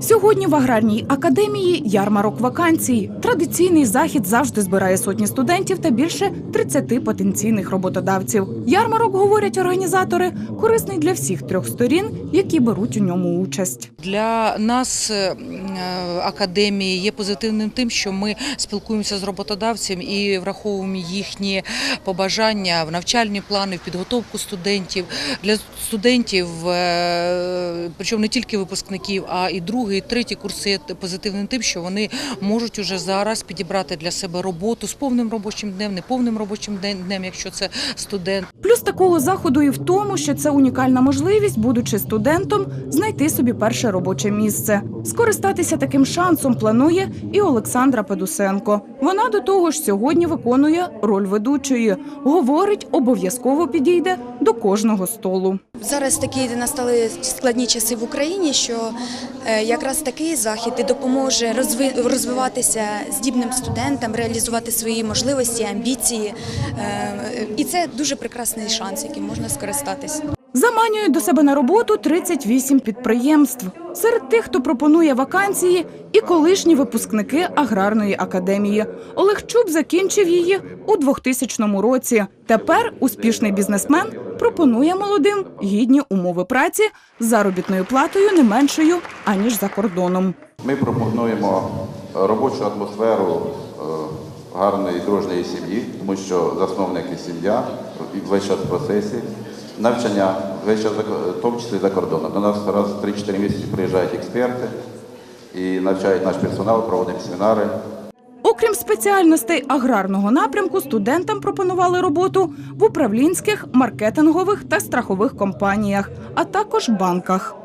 Сьогодні в аграрній академії ярмарок вакансій. Традиційний захід завжди збирає сотні студентів та більше 30 потенційних роботодавців. Ярмарок, говорять організатори, корисний для всіх трьох сторін, які беруть у ньому участь. Для нас е, е, академії є позитивним тим, що ми спілкуємося з роботодавцем і враховуємо їхні побажання в навчальні плани, в підготовку студентів. Для студентів, е, причому не тільки випускників, а і другий, третій курси позитивним тим, що вони можуть уже зараз підібрати для себе роботу з повним робочим днем, неповним робочим днем, якщо це студент. Плюс такого заходу і в тому, що це унікальна можливість, будучи студентом, знайти собі перше робоче місце. Скористатися таким шансом планує і Олександра Педусенко. Вона до того ж сьогодні виконує роль ведучої. Говорить, обов'язково підійде до кожного столу. Зараз такі настали складні часи в Україні, що е, якраз такий захід і допоможе розви- розвиватися здібним студентам, реалізувати свої можливості, амбіції. Е, І це дуже прекрасний шанс, яким можна скористатися. Заманюють до себе на роботу 38 підприємств. Серед тих, хто пропонує вакансії, і колишні випускники аграрної академії. Олег Чуб закінчив її у 2000 році. Тепер успішний бізнесмен пропонує молодим гідні умови праці з заробітною платою не меншою аніж за кордоном. Ми пропонуємо робочу атмосферу е, гарної дружньої сім'ї, тому що засновник і сім'я і весь час процесі. Навчання весь час, в тому числі за кордоном. До нас раз в 3-4 місяці приїжджають експерти і навчають наш персонал, проводимо семінари. Окрім спеціальностей аграрного напрямку, студентам пропонували роботу в управлінських, маркетингових та страхових компаніях, а також банках.